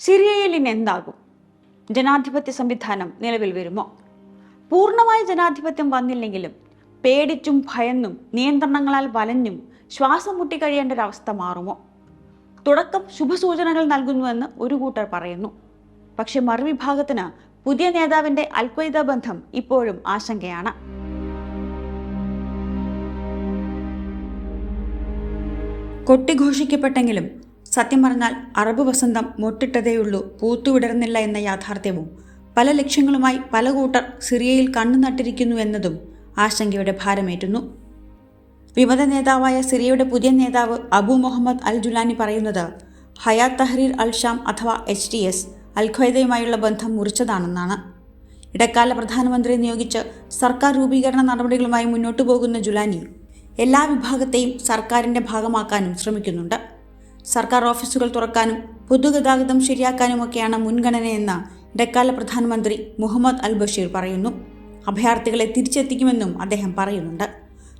സിറിയയിൽ ഇനി എന്താകും? ജനാധിപത്യ സംവിധാനം നിലവിൽ വരുമോ? പൂർണമായ ജനാധിപത്യം വന്നില്ലെങ്കിലും പേടിച്ചും ഭയന്നും നിയന്ത്രണങ്ങളാൽ വലഞ്ഞും ശ്വാസം മുട്ടി മുട്ടിക്കഴിയേണ്ട ഒരവസ്ഥ മാറുമോ? തുടക്കം ശുഭസൂചനകൾ നൽകുന്നുവെന്ന് ഒരു കൂട്ടർ പറയുന്നു. പക്ഷെ മറുവിഭാഗത്തിന് പുതിയ നേതാവിന്റെ അൽക്വയ്ദ ബന്ധം ഇപ്പോഴും ആശങ്കയാണ്. കൊട്ടിഘോഷിക്കപ്പെട്ടെങ്കിലും സത്യം പറഞ്ഞാൽ അറബ് വസന്തം മൊട്ടിട്ടതേയുള്ളൂ പൂത്തുവിടർന്നില്ല എന്ന യാഥാർത്ഥ്യവും. പല ലക്ഷ്യങ്ങളുമായി പല കൂട്ടർ സിറിയയിൽ കണ്ണു നട്ടിരിക്കുന്നു എന്നതും ആശങ്കയുടെ ഭാരമേറ്റുന്നു. വിമത നേതാവായ സിറിയയുടെ പുതിയ നേതാവ് അബു മുഹമ്മദ് അൽ ജുലാനി പറയുന്നത് ഹയാ തഹ്രീർ അൽ ഷാം അഥവാ എച്ച് ടി എസ് അൽ ഖ്വയ്ദയുമായുള്ള ബന്ധം മുറിച്ചതാണെന്നാണ്. ഇടക്കാല പ്രധാനമന്ത്രി നിയോഗിച്ച് സർക്കാർ രൂപീകരണ നടപടികളുമായി മുന്നോട്ടു പോകുന്ന ജുലാനി എല്ലാ വിഭാഗത്തെയും സർക്കാരിന്റെ ഭാഗമാക്കാനും ശ്രമിക്കുന്നുണ്ട്. സർക്കാർ ഓഫീസുകൾ തുറക്കാനും പൊതുഗതാഗതം ശരിയാക്കാനുമൊക്കെയാണ് മുൻഗണനയെന്ന് ഇടക്കാല പ്രധാനമന്ത്രി മുഹമ്മദ് അൽ ബഷീർ പറയുന്നു. അഭയാർത്ഥികളെ തിരിച്ചെത്തിക്കുമെന്നും അദ്ദേഹം പറയുന്നുണ്ട്.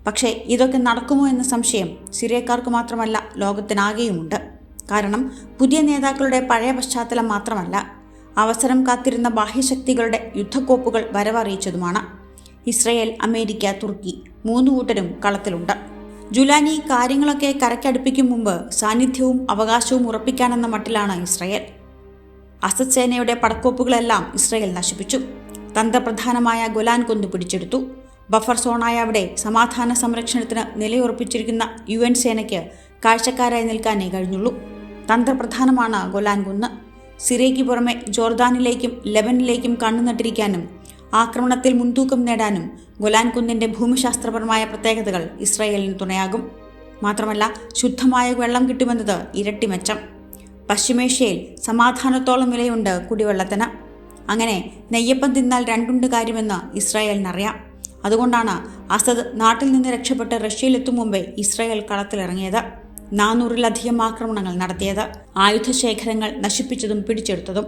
പക്ഷേ ഇതൊക്കെ നടക്കുമോ എന്ന സംശയം സിറിയക്കാർക്ക് മാത്രമല്ല ലോകത്തിനാകെയുമുണ്ട്. കാരണം പുതിയ നേതാക്കളുടെ പഴയ പശ്ചാത്തലം മാത്രമല്ല അവസരം കാത്തിരുന്ന ബാഹ്യശക്തികളുടെ യുദ്ധക്കോപ്പുകൾ വരവറിയിച്ചതുമാണ്. ഇസ്രയേൽ അമേരിക്ക തുർക്കി മൂന്നു കൂട്ടരും കളത്തിലുണ്ട്. ജുലാനി കാര്യങ്ങളൊക്കെ കരക്കടുപ്പിക്കും മുമ്പ് സാന്നിധ്യവും അവകാശവും ഉറപ്പിക്കാനെന്ന മട്ടിലാണ് ഇസ്രയേൽ. അസദ് സേനയുടെ പടക്കോപ്പുകളെല്ലാം ഇസ്രയേൽ നശിപ്പിച്ചു. തന്ത്രപ്രധാനമായ ഗൊലാൻ കൊന്നു പിടിച്ചെടുത്തു. ബഫർ സോണായ അവിടെ സമാധാന സംരക്ഷണത്തിന് നിലയുറപ്പിച്ചിരിക്കുന്ന യു എൻ സേനയ്ക്ക് കാഴ്ചക്കാരായി നിൽക്കാനേ കഴിഞ്ഞുള്ളൂ. തന്ത്രപ്രധാനമാണ് ഗൊലാൻ കുന്ന്. സിറിയയ്ക്ക് പുറമെ ജോർദാനിലേക്കും ലെബനിലേക്കും കണ്ണുനട്ടിരിക്കാനും ആക്രമണത്തിൽ മുൻതൂക്കം നേടാനും ഗൊലാൻ കുന്നിന്റെ ഭൂമിശാസ്ത്രപരമായ പ്രത്യേകതകൾ ഇസ്രായേലിന് തുണയാകും. മാത്രമല്ല ശുദ്ധമായ വെള്ളം കിട്ടുമെന്നത് ഇരട്ടി മെച്ചം. പശ്ചിമേഷ്യയിൽ സമാധാനത്തോളം വിലയുണ്ട് കുടിവെള്ളത്തിന്. അങ്ങനെ നെയ്യപ്പം തിന്നാൽ രണ്ടുണ്ട് കാര്യമെന്ന് ഇസ്രായേലിനറിയാം. അതുകൊണ്ടാണ് അസദ് നാട്ടിൽ നിന്ന് രക്ഷപ്പെട്ട് റഷ്യയിലെത്തും മുമ്പേ ഇസ്രായേൽ കളത്തിലിറങ്ങിയത്. നാനൂറിലധികം ആക്രമണങ്ങൾ നടത്തിയത്. ആയുധശേഖരങ്ങൾ നശിപ്പിച്ചതും പിടിച്ചെടുത്തതും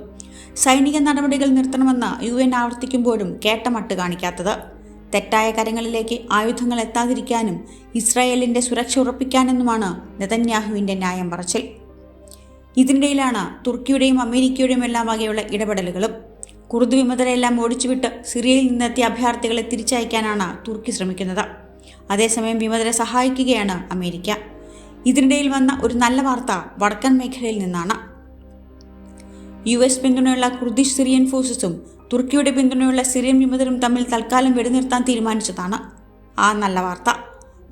സൈനിക നടപടികൾ നിർത്തണമെന്ന് യു എൻ ആവർത്തിക്കുമ്പോഴും കേട്ടമട്ട് കാണിക്കാത്തത്. തെറ്റായ കരങ്ങളിലേക്ക് ആയുധങ്ങൾ എത്താതിരിക്കാനും ഇസ്രായേലിന്റെ സുരക്ഷ ഉറപ്പിക്കാനെന്നുമാണ് നെതന്യാഹുവിന്റെ ന്യായം പറച്ചിൽ. ഇതിനിടയിലാണ് തുർക്കിയുടെയും അമേരിക്കയുടെയും എല്ലാം വകയുള്ള ഇടപെടലുകളും. കുർദ് വിമതരെല്ലാം ഓടിച്ചുവിട്ട് സിറിയയിൽ നിന്നെത്തിയ അഭയാർത്ഥികളെ തിരിച്ചയക്കാനാണ് തുർക്കി ശ്രമിക്കുന്നത്. അതേസമയം വിമതരെ സഹായിക്കുകയാണ് അമേരിക്ക. ഇതിനിടയിൽ വന്ന ഒരു നല്ല വാർത്ത വടക്കൻ മേഖലയിൽ നിന്നാണ്. യു എസ് പിന്തുണയുള്ള കുർദിഷ് സിറിയൻ ഫോഴ്സസും തുർക്കിയുടെ പിന്തുണയുള്ള സിറിയൻ വിമതരും തമ്മിൽ തൽക്കാലം വെടിനിർത്താൻ തീരുമാനിച്ചതാണ് ആ നല്ല വാർത്ത.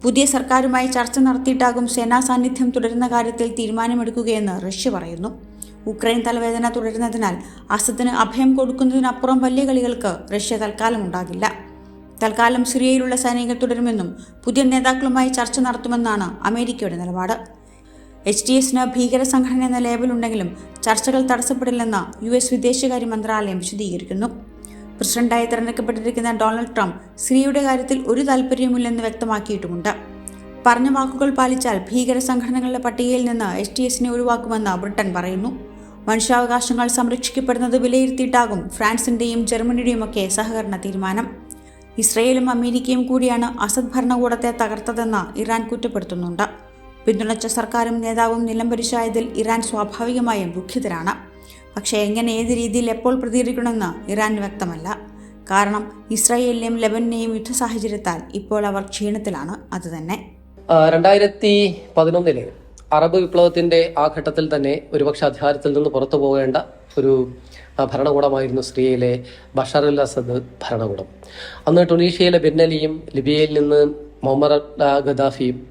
പുതിയ സർക്കാരുമായി ചർച്ച നടത്തിയിട്ടാകും സേനാ സാന്നിധ്യം തുടരുന്ന കാര്യത്തിൽ തീരുമാനമെടുക്കുകയെന്ന് റഷ്യ പറയുന്നു. ഉക്രൈൻ തലവേദന തുടരുന്നതിനാൽ അസദിന് അഭയം കൊടുക്കുന്നതിനപ്പുറം വലിയ കളികൾക്ക് റഷ്യ തൽക്കാലം ഉണ്ടാകില്ല. തൽക്കാലം സിറിയയിലുള്ള സൈനികർ തുടരുമെന്നും പുതിയ നേതാക്കളുമായി ചർച്ച നടത്തുമെന്നാണ് അമേരിക്കയുടെ നിലപാട്. എച്ച് ഡി എസിന് ഭീകര സംഘടന എന്ന ലേബലുണ്ടെങ്കിലും ചർച്ചകൾ തടസ്സപ്പെടില്ലെന്ന് യു എസ് വിദേശകാര്യ മന്ത്രാലയം വിശദീകരിക്കുന്നു. പ്രസിഡന്റായി തെരഞ്ഞെടുക്കപ്പെട്ടിരിക്കുന്ന ഡൊണാൾഡ് ട്രംപ് സിറിയയുടെ കാര്യത്തിൽ ഒരു താൽപ്പര്യവുമില്ലെന്ന് വ്യക്തമാക്കിയിട്ടുമുണ്ട്. പറഞ്ഞ വാക്കുകൾ പാലിച്ചാൽ ഭീകര സംഘടനകളുടെ പട്ടികയിൽ നിന്ന് എച്ച് ഡി എസിനെ ഒഴിവാക്കുമെന്ന് ബ്രിട്ടൻ പറയുന്നു. മനുഷ്യാവകാശങ്ങൾ സംരക്ഷിക്കപ്പെടുന്നത് വിലയിരുത്തിയിട്ടാകും ഫ്രാൻസിന്റെയും ജർമ്മനിയുടെയുമൊക്കെ സഹകരണ തീരുമാനം. ഇസ്രയേലും അമേരിക്കയും കൂടിയാണ് അസദ് ഭരണകൂടത്തെ തകർത്തതെന്ന് ഇറാൻ കുറ്റപ്പെടുത്തുന്നുണ്ട്. പിന്തുണച്ച സർക്കാരും നേതാവും നിലംപരിശായതിൽ ഇറാൻ സ്വാഭാവികമായും ദുഃഖിതരാണ്. പക്ഷേ എങ്ങനെ ഏത് രീതിയിൽ എപ്പോൾ പ്രതികരിക്കണമെന്ന് ഇറാൻ വ്യക്തമല്ല. കാരണം ഇസ്രായേലിനെയും ലെബനെയും യുദ്ധ സാഹചര്യത്താൽ ഇപ്പോൾ അവർ ക്ഷീണത്തിലാണ്. അതുതന്നെ. രണ്ടായിരത്തി പതിനൊന്നിലെ അറബ് വിപ്ലവത്തിന്റെ ആ ഘട്ടത്തിൽ തന്നെ ഒരുപക്ഷെ അധികാരത്തിൽ നിന്ന് പുറത്തു പോകേണ്ട ഒരു ഭരണകൂടമായിരുന്നു സിറിയയിലെ ബഷർ അൽ അസദ് ഭരണകൂടം. അന്ന് ടുണീഷ്യയിലെ ബെന്നലിയും ലിബിയയിൽ നിന്ന് മുഹമ്മദ് ഗദ്ദാഫിയും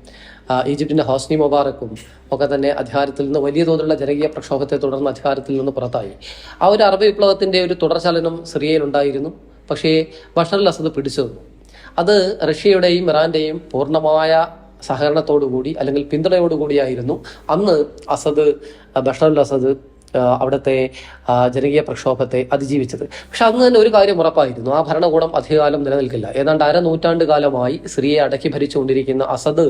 ആ, ഹോസ്നി മുബാറക്കും ഒക്കെ തന്നെ അധികാരത്തിൽ നിന്ന് വലിയ തോതിലുള്ള ജനകീയ പ്രക്ഷോഭത്തെ തുടർന്ന് അധികാരത്തിൽ നിന്ന് പുറത്തായി. ആ ഒരു അറബ് വിപ്ലവത്തിന്റെ ഒരു തുടർചലനം സിറിയയിൽ ഉണ്ടായിരുന്നു. പക്ഷേ ബഷർ അസദ് പിടിച്ചു നിന്നു. അത് റഷ്യയുടെയും ഇറാന്റെയും പൂർണമായ സഹകരണത്തോടുകൂടി അല്ലെങ്കിൽ പിന്തുണയോടുകൂടിയായിരുന്നു. അന്ന് അസദ് ബഷർ അസദ് അവിടുത്തെ ജനകീയ പ്രക്ഷോഭത്തെ അതിജീവിച്ചത്. പക്ഷെ അന്ന് തന്നെ ഒരു കാര്യം ഉറപ്പായിരുന്നു. ആ ഭരണകൂടം അധികകാലം നിലനിൽക്കില്ല. ഏതാണ്ട് അര നൂറ്റാണ്ട് കാലമായി സിറിയയെ അടക്കി ഭരിച്ചുകൊണ്ടിരിക്കുന്ന അസദ്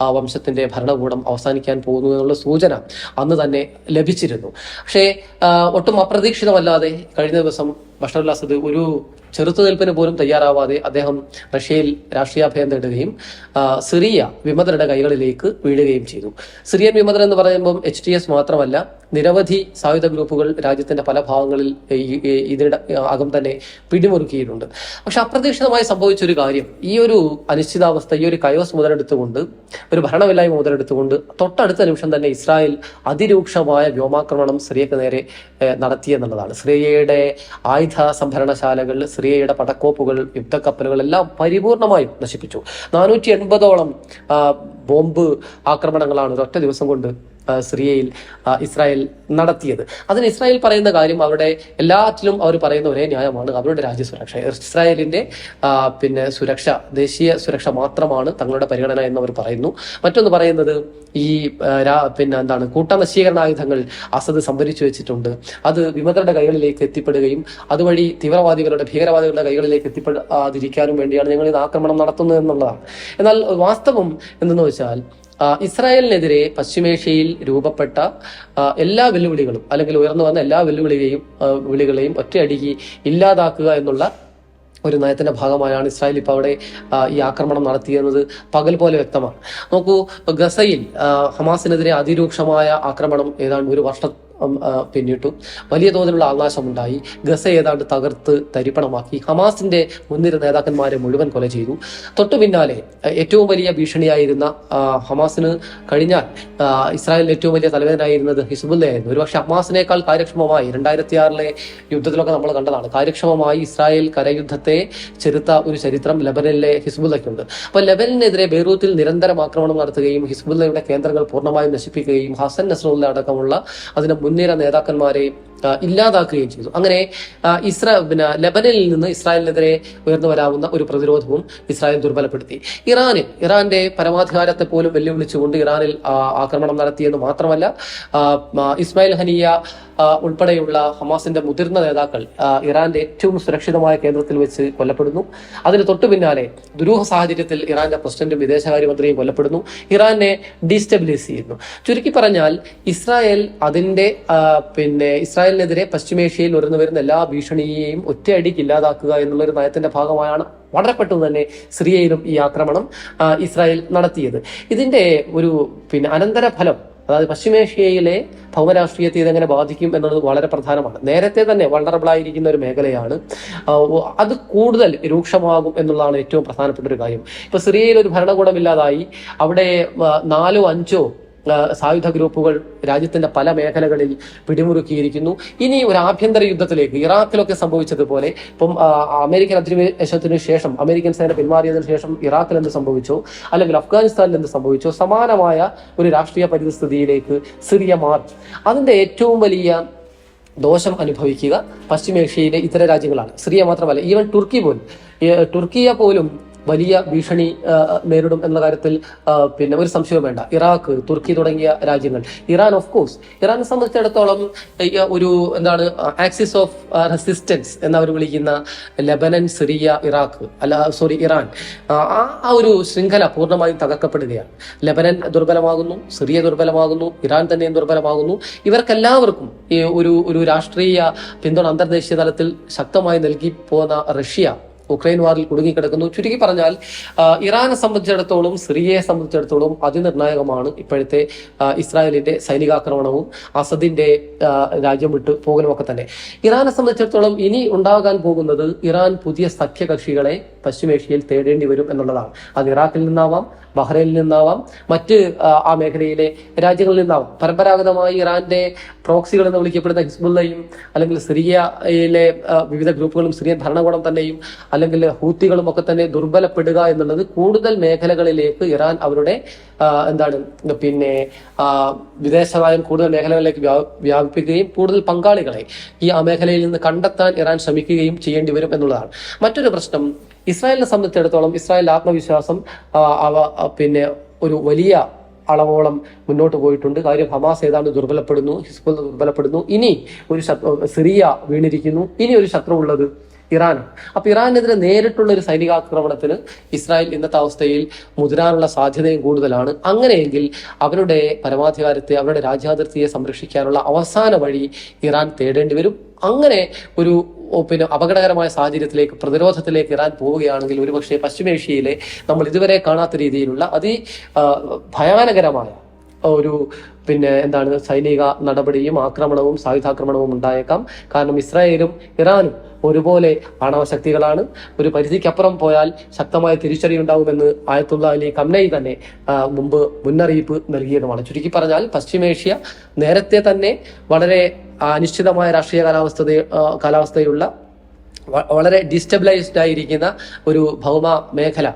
ആ, വംശത്തിന്റെ ഭരണകൂടം അവസാനിക്കാൻ പോകുന്നു എന്നുള്ള സൂചന അന്ന് തന്നെ ലഭിച്ചിരുന്നു. പക്ഷേ ഒട്ടും അപ്രതീക്ഷിതമല്ലാതെ കഴിഞ്ഞ ദിവസം ബഷർ അസദ് ഒരു ചെറുത്തുനിൽപ്പിന് പോലും തയ്യാറാവാതെ അദ്ദേഹം റഷ്യയിൽ രാഷ്ട്രീയാഭയം തേടുകയും സിറിയ വിമതരുടെ കൈകളിലേക്ക് വീഴുകയും ചെയ്തു. സിറിയൻ വിമതർ എന്ന് പറയുമ്പോൾ എച്ച് ടി എസ് മാത്രമല്ല നിരവധി സായുധ ഗ്രൂപ്പുകൾ രാജ്യത്തിന്റെ പല ഭാഗങ്ങളിൽ ഇതിനിടെ അകം തന്നെ പിടിമുറുക്കിയിട്ടുണ്ട്. പക്ഷെ അപ്രതീക്ഷിതമായി സംഭവിച്ച ഒരു കാര്യം ഈ ഒരു അനിശ്ചിതാവസ്ഥ ഈ ഒരു കയോസ് മുതലെടുത്തുകൊണ്ട് ഒരു ഭരണമില്ലായ്മ മുതലെടുത്തുകൊണ്ട് തൊട്ടടുത്ത നിമിഷം തന്നെ ഇസ്രായേൽ അതിരൂക്ഷമായ വ്യോമാക്രമണം സിറിയക്ക് നേരെ നടത്തിയെന്നുള്ളതാണ്. സിറിയയുടെ ആയുധ സംഭരണശാലകൾ സിറിയയുടെ പടക്കോപ്പുകൾ യുദ്ധക്കപ്പലുകൾ എല്ലാം പരിപൂർണമായും നശിപ്പിച്ചു. നാനൂറ്റി എൺപതോളം ബോംബ് ആക്രമണങ്ങളാണ് ഒരൊറ്റ ദിവസം കൊണ്ട് സിറിയയിൽ ഇസ്രായേൽ നടത്തിയത്. അതിന് ഇസ്രായേൽ പറയുന്ന കാര്യം അവരുടെ എല്ലാറ്റിലും അവർ പറയുന്ന ഒരേ ന്യായമാണ്. അവരുടെ രാജ്യസുരക്ഷ ഇസ്രായേലിന്റെ പിന്നെ സുരക്ഷ ദേശീയ സുരക്ഷ മാത്രമാണ് തങ്ങളുടെ പരിഗണന എന്ന് അവർ പറയുന്നു. മറ്റൊന്ന് പറയുന്നത് ഈ പിന്നെ എന്താണ് കൂട്ടനശീകരണ ആയുധങ്ങൾ അസദ് സംഭരിച്ചു വെച്ചിട്ടുണ്ട്. അത് വിമതരുടെ കൈകളിലേക്ക് എത്തിപ്പെടുകയും അതുവഴി തീവ്രവാദികളുടെ ഭീകരവാദികളുടെ കൈകളിലേക്ക് എത്തിപ്പെടാതിരിക്കാനും വേണ്ടിയാണ് ഞങ്ങൾ ഇത് ആക്രമണം നടത്തുന്നത് എന്നുള്ളതാണ്. എന്നാൽ വാസ്തവം എന്തെന്ന് വെച്ചാൽ ഇസ്രായേലിനെതിരെ പശ്ചിമേഷ്യയിൽ രൂപപ്പെട്ട എല്ലാ വെല്ലുവിളികളും അല്ലെങ്കിൽ ഉയർന്നു വന്ന എല്ലാ വെല്ലുവിളികളെയും വിളികളെയും ഒറ്റയടിക്ക് ഇല്ലാതാക്കുക എന്നുള്ള ഒരു നയത്തിന്റെ ഭാഗമായാണ് ഇസ്രായേൽ ഇപ്പോൾ അവിടെ ഈ ആക്രമണം നടത്തിയെന്നത് പകൽ പോലെ വ്യക്തമാണ്. നോക്കൂ ഗസയിൽ ഹമാസിനെതിരെ അതിരൂക്ഷമായ ആക്രമണം ഏതാണ്ട് ഒരു വർഷം പിന്നിട്ടു. വലിയ തോതിലുള്ള ആൾനാശമുണ്ടായി ഗസ ഏതാണ്ട് തകർത്ത് തരിപ്പണമാക്കി. ഹമാസിന്റെ മുൻനിര നേതാക്കന്മാരെ മുഴുവൻ കൊല ചെയ്തു. തൊട്ടു പിന്നാലെ ഏറ്റവും വലിയ ഭീഷണിയായിരുന്ന ഹമാസിന് കഴിഞ്ഞാൽ ഇസ്രായേലിൽ ഏറ്റവും വലിയ തലവേദനായിരുന്നത് ഹിസ്ബുല്ലയായിരുന്നു ഒരുപക്ഷെ ഹമാസിനേക്കാൾ കാര്യക്ഷമമായി രണ്ടായിരത്തി ആറിലെ യുദ്ധത്തിലൊക്കെ നമ്മൾ കണ്ടതാണ്. കാര്യക്ഷമമായി ഇസ്രായേൽ കരയുദ്ധത്തെ ചെറുത്ത ഒരു ചരിത്രം ലബനനിലെ ഹിസ്ബുല്ലയ്ക്കുണ്ട് അപ്പൊ ലബനനെതിരെ ബെയ്റൂത്തിൽ നിരന്തരം ആക്രമണം നടത്തുകയും ഹിസ്ബുല്ലയുടെ കേന്ദ്രങ്ങൾ പൂർണമായും നശിപ്പിക്കുകയും ഹസൻ നസ്രുല്ല അടക്കമുള്ള അതിന്റെ മുൻനിര നേതാക്കന്മാരെ ആ, ഇല്ലാതാക്കുകയും ചെയ്തു. അങ്ങനെ ഇസ്ര പിന്നെ ലബനനിൽ നിന്ന് ഇസ്രായേലിനെതിരെ ഉയർന്നു വരാവുന്ന ഒരു പ്രതിരോധവും ഇസ്രായേൽ ദുർബലപ്പെടുത്തി. ഇറാന് ഇറാന്റെ പരമാധികാരത്തെ പോലും വെല്ലുവിളിച്ചുകൊണ്ട് ഇറാനിൽ ആക്രമണം നടത്തിയെന്ന് മാത്രമല്ല ഇസ്മായിൽ ഹനിയ ഉൾപ്പെടെയുള്ള ഹമാസിന്റെ മുതിർന്ന നേതാക്കൾ ഇറാന്റെ ഏറ്റവും സുരക്ഷിതമായ കേന്ദ്രത്തിൽ വെച്ച് കൊല്ലപ്പെടുന്നു. അതിന് തൊട്ടു പിന്നാലെ ദുരൂഹ സാഹചര്യത്തിൽ ഇറാന്റെ പ്രസിഡന്റും വിദേശകാര്യമന്ത്രിയും കൊല്ലപ്പെടുന്നു. ഇറാനെ ഡീസ്റ്റെബിലൈസ് ചെയ്യുന്നു. ചുരുക്കി പറഞ്ഞാൽ ഇസ്രായേൽ അതിന്റെ പിന്നെ പിന്നെ ഇസ്രായേലിനെതിരെ പശ്ചിമേഷ്യയിൽ ഉയർന്നു വരുന്ന എല്ലാ ഭീഷണിയെയും ഒറ്റയടിക്ക് ഇല്ലാതാക്കുക എന്നുള്ള ഒരു നയത്തിന്റെ ഭാഗമായാണ് വളരെ പെട്ടെന്ന് തന്നെ സിറിയയിലും ഈ ആക്രമണം ഇസ്രായേൽ നടത്തിയത്. ഇതിന്റെ ഒരു പിന്നെ അനന്തരഫലം അതായത് പശ്ചിമേഷ്യയിലെ ഭൗമരാഷ്ട്രീയത്തെ ഇതെങ്ങനെ ബാധിക്കും എന്നത് വളരെ പ്രധാനമാണ്. നേരത്തെ തന്നെ വൾണറബിൾ ആയിരിക്കുന്ന ഒരു മേഖലയാണ്. അത് കൂടുതൽ രൂക്ഷമാകും എന്നുള്ളതാണ് ഏറ്റവും പ്രധാനപ്പെട്ട ഒരു കാര്യം. ഇപ്പൊ സിറിയയിൽ ഒരു ഭരണകൂടമില്ലാതായി അവിടെ നാലോ അഞ്ചോ സായുധ ഗ്രൂപ്പുകൾ രാജ്യത്തിന്റെ പല മേഖലകളിൽ പിടിമുറുക്കിയിരിക്കുന്നു. ഇനി ഒരു ആഭ്യന്തര യുദ്ധത്തിലേക്ക് ഇറാഖിലൊക്കെ സംഭവിച്ചതുപോലെ ഇപ്പം അമേരിക്കൻ അധിനിവേശത്തിന് ശേഷം അമേരിക്കൻ സേന പിന്മാറിയതിനു ശേഷം ഇറാഖിൽ എന്ത് സംഭവിച്ചോ? അല്ലെങ്കിൽ അഫ്ഗാനിസ്ഥാനിൽ എന്ത് സംഭവിച്ചോ? സമാനമായ ഒരു രാഷ്ട്രീയ പരിസ്ഥിതിയിലേക്ക് സിറിയ മാറി. അതിന്റെ ഏറ്റവും വലിയ ദോഷം അനുഭവിക്കുക പശ്ചിമേഷ്യയിലെ ഇതര രാജ്യങ്ങളാണ്. സിറിയ മാത്രമല്ല ഈവൻ തുർക്കി പോലും തുർക്കിയ പോലും വലിയ ഭീഷണി നേരിടും എന്ന കാര്യത്തിൽ പിന്നെ ഒരു സംശയവും വേണ്ട. ഇറാഖ് തുർക്കി തുടങ്ങിയ രാജ്യങ്ങൾ. ഇറാൻ ഓഫ് കോഴ്സ് ഇറാനെ സംബന്ധിച്ചിടത്തോളം ഒരു എന്താണ് ആക്സിസ് ഓഫ് റെസിസ്റ്റൻസ് എന്നവർ വിളിക്കുന്ന ലബനൻ സിറിയ ഇറാഖ് അല്ല സോറി ഇറാൻ ആ ഒരു ശൃംഖല പൂർണമായും തകർക്കപ്പെടുകയാണ്. ലബനൻ ദുർബലമാകുന്നു സിറിയ ദുർബലമാകുന്നു ഇറാൻ തന്നെയും ദുർബലമാകുന്നു. ഇവർക്കെല്ലാവർക്കും ഒരു ഒരു രാഷ്ട്രീയ പിന്തുണ അന്തർദേശീയ തലത്തിൽ ശക്തമായി നൽകി പോകുന്ന റഷ്യ ഉക്രൈൻ വാറിൽ കുടുങ്ങിക്കിടക്കുന്നു. ചുരുക്കി പറഞ്ഞാൽ ഇറാനെ സംബന്ധിച്ചിടത്തോളം സിറിയയെ സംബന്ധിച്ചിടത്തോളം അതിനിർണായകമാണ് ഇപ്പോഴത്തെ ഇസ്രായേലിന്റെ സൈനികാക്രമണവും അസദിന്റെ രാജ്യം വിട്ട് പോകലുമൊക്കെ തന്നെ. ഇറാനെ സംബന്ധിച്ചിടത്തോളം ഇനി ഉണ്ടാകാൻ പോകുന്നത് ഇറാൻ പുതിയ സഖ്യകക്ഷികളെ പശ്ചിമേഷ്യയിൽ തേടേണ്ടി വരും എന്നുള്ളതാണ്. അത് ഇറാഖിൽ നിന്നാവാം ബഹ്റൈനിൽ നിന്നാവാം. മറ്റ് ആ, മേഖലയിലെ രാജ്യങ്ങളിൽ നിന്നാവാം. പരമ്പരാഗതമായി ഇറാന്റെ പ്രോക്സികൾ എന്ന് വിളിക്കപ്പെടുന്ന ഹിസ്ബുള്ളയും അല്ലെങ്കിൽ സിറിയയിലെ വിവിധ ഗ്രൂപ്പുകളും സിറിയൻ ഭരണകൂടം തന്നെയും അല്ലെങ്കിൽ ഹൂത്തികളും ഒക്കെ തന്നെ ദുർബലപ്പെടുക എന്നുള്ളത് കൂടുതൽ മേഖലകളിലേക്ക് ഇറാൻ അവരുടെ എന്താണ് പിന്നെ ആ, വിദേശ നയം കൂടുതൽ മേഖലകളിലേക്ക് വ്യാ- വ്യാപിപ്പിക്കുകയും കൂടുതൽ പങ്കാളികളെ ഈ ആ മേഖലയിൽ നിന്ന് കണ്ടെത്താൻ ഇറാൻ ശ്രമിക്കുകയും ചെയ്യേണ്ടി വരും എന്നുള്ളതാണ്. മറ്റൊരു പ്രശ്നം ഇസ്രായേലിനെ സംബന്ധിച്ചിടത്തോളം ഇസ്രായേൽ ആത്മവിശ്വാസം അവ പിന്നെ ഒരു വലിയ അളവോളം മുന്നോട്ട് പോയിട്ടുണ്ട്. കാര്യം ഹമാസ് ഏതാണ്ട് ദുർബലപ്പെടുന്നു ഹിസ്ബുൽ ദുർബലപ്പെടുന്നു. ഇനി ഒരു സിറിയ വീണിരിക്കുന്നു. ഇനി ഒരു ശത്രു ഉള്ളത് ഇറാനാണ് അപ്പൊ ഇറാനെതിരെ നേരിട്ടുള്ള ഒരു സൈനികാക്രമണത്തിന് ഇസ്രായേൽ ഇന്നത്തെ അവസ്ഥയിൽ മുതിരാനുള്ള സാധ്യതയും കൂടുതലാണ്. അങ്ങനെയെങ്കിൽ അവരുടെ പരമാധികാരത്തെ അവരുടെ രാജ്യാതിർത്തിയെ സംരക്ഷിക്കാനുള്ള അവസാന വഴി ഇറാൻ തേടേണ്ടി വരും. അങ്ങനെ ഒരു പിന്നെ അപകടകരമായ സാഹചര്യത്തിലേക്ക് പ്രതിരോധത്തിലേക്ക് ഇറാൻ പോവുകയാണെങ്കിൽ ഒരുപക്ഷെ പശ്ചിമേഷ്യയിലെ നമ്മൾ ഇതുവരെ കാണാത്ത രീതിയിലുള്ള അതി ഭയാനകരമായ ഒരു പിന്നെ എന്താണ് സൈനിക നടപടിയും ആക്രമണവും സായുധാക്രമണവും ഉണ്ടായേക്കാം. കാരണം ഇസ്രായേലും ഇറാനും ഒരുപോലെ ആണവശക്തികളാണ്. ഒരു പരിധിക്കപ്പുറം പോയാൽ ശക്തമായ തിരിച്ചടി ഉണ്ടാവുമെന്ന് ആയത്തുള്ള അലി കംനൈ തന്നെ മുമ്പ് മുന്നറിയിപ്പ് നൽകിയതുമാണ്. ചുരുക്കി പറഞ്ഞാൽ പശ്ചിമേഷ്യ നേരത്തെ തന്നെ വളരെ അനിശ്ചിതമായ രാഷ്ട്രീയ കാലാവസ്ഥ കാലാവസ്ഥയുള്ള വളരെ ഡിസ്റ്റബിലൈസ്ഡ് ആയിരിക്കുന്ന ഒരു ഭൗമ മേഖല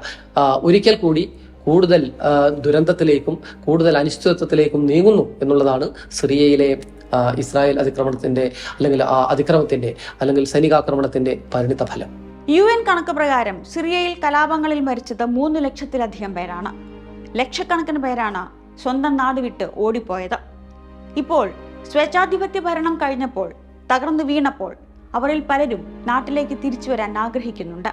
ഒരിക്കൽ കൂടി കൂടുതൽ ദുരന്തത്തിലേക്കും കൂടുതൽ അനിശ്ചിതത്വത്തിലേക്കും നീങ്ങുന്നു എന്നുള്ളതാണ് സിറിയയിലെ ഇസ്രായേൽ അതിക്രമണത്തിന്റെ അല്ലെങ്കിൽ ആ അതിക്രമത്തിന്റെ അല്ലെങ്കിൽ സൈനികാക്രമണത്തിന്റെ പരിണിത ഫലം. യു എൻ കണക്ക് പ്രകാരം സിറിയയിൽ കലാപങ്ങളിൽ മരിച്ചത് മൂന്ന് ലക്ഷത്തിലധികം പേരാണ്. ലക്ഷക്കണക്കിന് പേരാണ് സ്വന്തം നാട് വിട്ട് ഓടിപ്പോയത്. ഇപ്പോൾ സ്വേച്ഛാധിപത്യ ഭരണം കഴിഞ്ഞപ്പോൾ തകർന്നു വീണപ്പോൾ അവരിൽ പലരും നാട്ടിലേക്ക് തിരിച്ചു വരാൻ ആഗ്രഹിക്കുന്നുണ്ട്.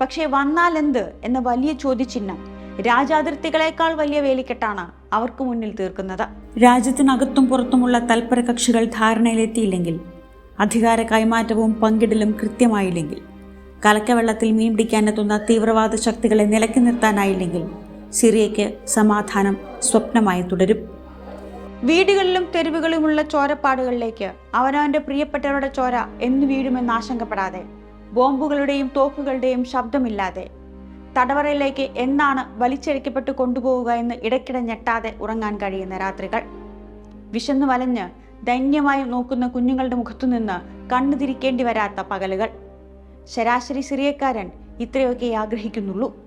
പക്ഷേ വന്നാലെന്ത് എന്ന വലിയ ചോദ്യചിഹ്നം രാജാതിർത്തികളെക്കാൾ വലിയ വേലിക്കെട്ടാണ് അവർക്ക് മുന്നിൽ തീർക്കുന്നത്. രാജ്യത്തിനകത്തും പുറത്തുമുള്ള തൽപര കക്ഷികൾ ധാരണയിലെത്തിയില്ലെങ്കിൽ അധികാര കൈമാറ്റവും പങ്കിടലും കൃത്യമായില്ലെങ്കിൽ കലക്കവെള്ളത്തിൽ മീൻ പിടിക്കാനെത്തുന്ന തീവ്രവാദ ശക്തികളെ നിലക്കി നിർത്താനായില്ലെങ്കിൽ സിറിയയ്ക്ക് സമാധാനം സ്വപ്നമായി തുടരും. വീടുകളിലും തെരുവുകളിലുമുള്ള ചോരപ്പാടുകളിലേക്ക് അവനവന്റെ പ്രിയപ്പെട്ടവരുടെ ചോര എന്ന് വീഴുമെന്ന് ആശങ്കപ്പെടാതെ ബോംബുകളുടെയും തോക്കുകളുടെയും ശബ്ദമില്ലാതെ തടവറയിലേക്ക് എന്നാണ് വലിച്ചഴിക്കപ്പെട്ട് കൊണ്ടുപോവുക എന്ന് ഇടയ്ക്കിടെ ഞെട്ടാതെ ഉറങ്ങാൻ കഴിയുന്ന രാത്രികൾ. വിശന്നു വലഞ്ഞ് ദൈന്യമായി നോക്കുന്ന കുഞ്ഞുങ്ങളുടെ മുഖത്തുനിന്ന് കണ്ണു തിരിക്കേണ്ടി വരാത്ത പകലുകൾ. ശരാശരി സിറിയക്കാരൻ ഇത്രയൊക്കെ ആഗ്രഹിക്കുന്നുള്ളൂ.